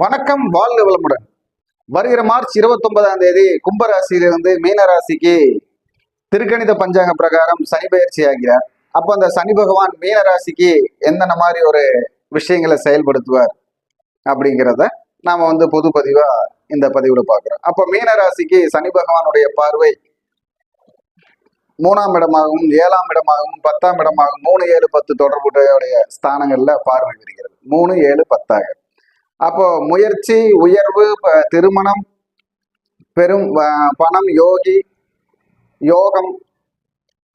வணக்கம் வாழ்க வளமுடன். வருகிற மார்ச் இருபத்தி ஒன்பதாம் தேதி கும்பராசியிலிருந்து மீனராசிக்கு திருக்கணித பஞ்சாங்க பிரகாரம் சனி பயிற்சி ஆகிறார். அப்போ அந்த சனி பகவான் மீனராசிக்கு என்னென்ன மாதிரி ஒரு விஷயங்களை செயல்படுத்துவார் அப்படிங்கிறத நாம வந்து பொது பதிவா இந்த பதிவுல பார்க்குறோம். அப்போ மீனராசிக்கு சனி பகவானுடைய பார்வை மூணாம் இடமாகவும் ஏழாம் இடமாகவும் பத்தாம் இடமாகவும் மூணு ஏழு பத்து தொடர்புடைய ஸ்தானங்கள்ல பார்வை வருகிறது. மூணு ஏழு பத்தாக. அப்போ முயற்சி உயர்வு திருமணம் பெரும் பணம் யோகி யோகம்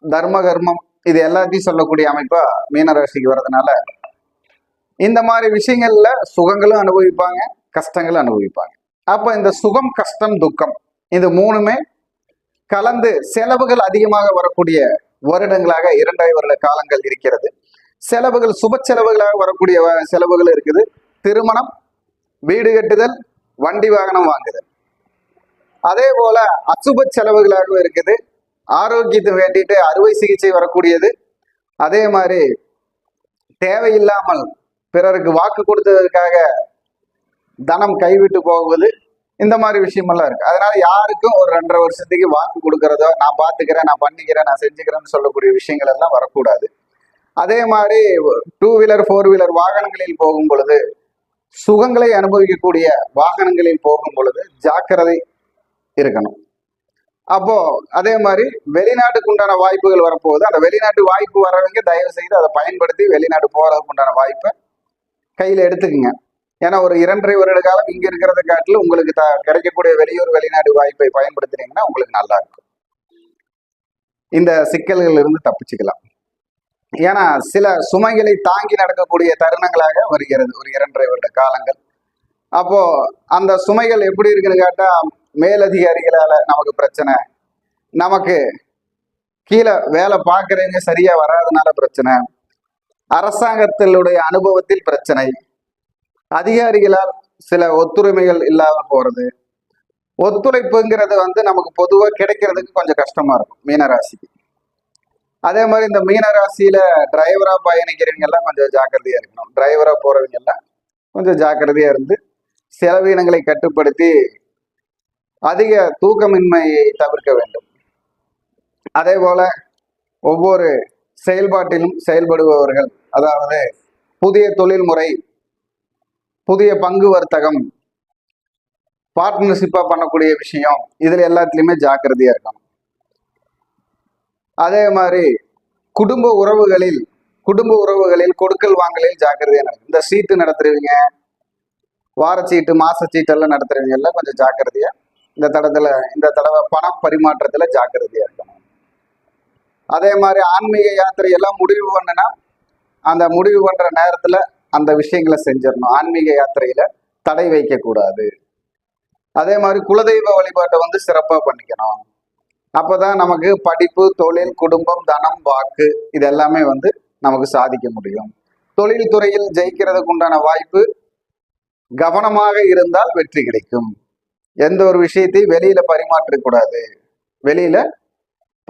தர்ம கர்மம் இது எல்லாத்தையும் சொல்லக்கூடிய அமைப்பா மீனராசிக்கு வர்றதுனால இந்த மாதிரி விஷயங்கள்ல சுகங்களும் அனுபவிப்பாங்க கஷ்டங்களும் அனுபவிப்பாங்க. அப்போ இந்த சுகம் கஷ்டம் துக்கம் இது மூணுமே கலந்து செலவுகள் அதிகமாக வரக்கூடிய வருடங்களாக இரண்டரை வருட காலங்கள் இருக்கிறது. செலவுகள் சுப செலவுகளாக வரக்கூடிய செலவுகள் இருக்குது. திருமணம் வீடு கட்டுதல் வண்டி வாகனம் வாங்குதல். அதே போல அசுப செலவுகளாகவும் இருக்குது. ஆரோக்கியத்தை வேண்டிட்டு அறுவை சிகிச்சை வரக்கூடியது. அதே மாதிரி தேவையில்லாமல் பிறருக்கு வாக்கு கொடுத்ததற்காக தனம் கைவிட்டு போவது இந்த மாதிரி விஷயமெல்லாம் இருக்கு. அதனால யாருக்கும் ஒரு ரெண்டரை வருஷத்துக்கு வாக்கு கொடுக்கறதோ நான் பார்த்துக்கிறேன் நான் பண்ணிக்கிறேன் நான் செஞ்சுக்கிறேன்னு சொல்லக்கூடிய விஷயங்கள் எல்லாம் வரக்கூடாது. அதே மாதிரி டூ வீலர் ஃபோர் வீலர் வாகனங்களில் போகும் பொழுது சுகங்களை அனுபவிக்கக்கூடிய வாகனங்களில் போகும் பொழுது ஜாக்கிரதை இருக்கணும். அப்போ அதே மாதிரி வெளிநாட்டுக்கு உண்டான வாய்ப்புகள் வரப்போகுது. அந்த வெளிநாட்டு வாய்ப்பு வரவங்க தயவு செய்து அதை பயன்படுத்தி வெளிநாடு போகிறதுக்கு உண்டான வாய்ப்பை கையில எடுத்துக்கோங்க. ஏன்னா ஒரு இரண்டரை வருட காலம் இங்க இருக்கிறத காட்டில் உங்களுக்கு த கிடைக்கக்கூடிய வெளியூர் வெளிநாடு வாய்ப்பை பயன்படுத்துனீங்கன்னா உங்களுக்கு நல்லா இருக்கும். இந்த சிக்கல்கள் இருந்து தப்பிச்சுக்கலாம். ஏன்னா சில சுமைகளை தாங்கி நடக்கக்கூடிய தருணங்களாக வருகிறது ஒரு இரண்டரை வருட காலங்கள். அப்போ அந்த சுமைகள் எப்படி இருக்குன்னு கேட்டா மேலதிகாரிகளால நமக்கு பிரச்சனை. நமக்கு கீழே வேலை பார்க்குறவங்க சரியா வராதனால பிரச்சனை. அரசாங்கத்தினுடைய அனுபவத்தில் பிரச்சனை. அதிகாரிகளால் சில ஒத்துரிமைகள் இல்லாமல் போறது. ஒத்துழைப்புங்கிறது வந்து நமக்கு பொதுவாக கிடைக்கிறதுக்கு கொஞ்சம் கஷ்டமா இருக்கும் மீனராசிக்கு. அதே மாதிரி இந்த மீனராசியில டிரைவரா பயணிக்கிறவங்க எல்லாம் கொஞ்சம் ஜாக்கிரதையா இருக்கணும். டிரைவரா போறவங்க எல்லாம் கொஞ்சம் ஜாக்கிரதையா இருந்து செலவினங்களை கட்டுப்படுத்தி அதிக தூக்கமின்மையை தவிர்க்க வேண்டும். அதே போல ஒவ்வொரு செயல்பாட்டிலும் செயல்படுபவர்கள் அதாவது புதிய தொழில்முறை புதிய பங்கு வர்த்தகம் பார்ட்னர்ஷிப்பாக பண்ணக்கூடிய விஷயம் இதில் எல்லாத்துலேயுமே ஜாக்கிரதையாக இருக்கணும். அதே மாதிரி குடும்ப உறவுகளில் குடும்ப உறவுகளில் கொடுக்கல் வாங்கலில் ஜாக்கிரதையாக நடக்கும் இந்த சீட்டு நடத்துறவங்க வாரச்சீட்டு மாச சீட்டெல்லாம் நடத்துறவங்க எல்லாம் கொஞ்சம் ஜாக்கிரதையா இந்த தடத்துல இந்த தடவை பண பரிமாற்றத்துல ஜாக்கிரதையா இருக்கணும். அதே மாதிரி ஆன்மீக யாத்திரை எல்லாம் முடிவு பண்ணுனா அந்த முடிவு பண்ற நேரத்துல அந்த விஷயங்களை செஞ்சிடணும். ஆன்மீக யாத்திரையில தடை வைக்க கூடாது அதே மாதிரி குலதெய்வ வழிபாட்டை வந்து சிறப்பாக பண்ணிக்கணும். அப்போதான் நமக்கு படிப்பு தொழில் குடும்பம் தனம் வாக்கு இது எல்லாமே வந்து நமக்கு சாதிக்க முடியும். தொழில் துறையில் ஜெயிக்கிறதுக்கு உண்டான வாய்ப்பு கவனமாக இருந்தால் வெற்றி கிடைக்கும். எந்த ஒரு விஷயத்தையும் வெளியில பரிமாற்றக்கூடாது வெளியில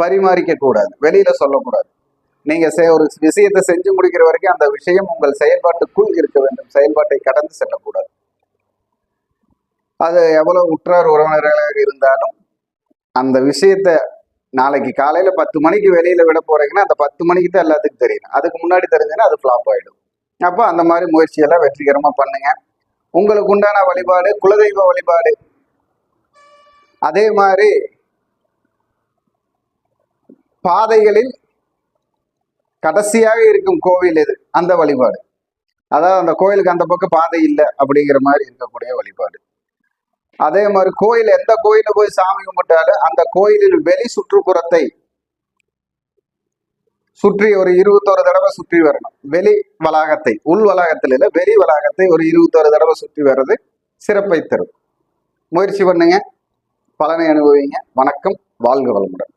பரிமாறிக்க கூடாது. வெளியில சொல்லக்கூடாது. நீங்க செ- ஒரு விஷயத்தை செஞ்சு முடிக்கிற வரைக்கும் அந்த விஷயம் உங்கள் செயல்பாட்டுக்குள் இருக்க வேண்டும். செயல்பாட்டை கடந்து செல்லக்கூடாது. அது எவ்வளவு உற்றார் உறவினர்களாக இருந்தாலும் அந்த விஷயத்த நாளைக்கு காலையில பத்து மணிக்கு வெளியில விட போறீங்கன்னா அந்த பத்து மணிக்கு தான் எல்லாத்துக்கும் தெரியும். அதுக்கு முன்னாடி தெரிஞ்சுன்னா அது ஃப்ளாப் ஆயிடும். அப்போ அந்த மாதிரி முயற்சியெல்லாம் வெற்றிகரமா பண்ணுங்க. உங்களுக்கு உண்டான வழிபாடு குலதெய்வ வழிபாடு. அதே மாதிரி பாதைகளில் கடைசியாக இருக்கும் கோவில் எது? அந்த வழிபாடு. அதாவது அந்த கோயிலுக்கு அந்த பக்கம் பாதை இல்லை அப்படிங்கிற மாதிரி இருக்கக்கூடிய வழிபாடு. அதே மாதிரி கோயில் எந்த கோயில போய் சாமி கும்பிட்டாலும் அந்த கோயிலின் வெளி சுற்றுப்புறத்தை சுற்றி ஒரு இருபத்தோரு தடவை சுற்றி வரணும். வெளி வளாகத்தை உள் வளாகத்தில் இல்லை வெளி வளாகத்தை ஒரு இருபத்தோரு தடவை சுற்றி வர்றது சிறப்பை தரும். முயற்சி பண்ணுங்க. பலனை அனுபவிங்க. வணக்கம். வாழ்க வளமுடன்.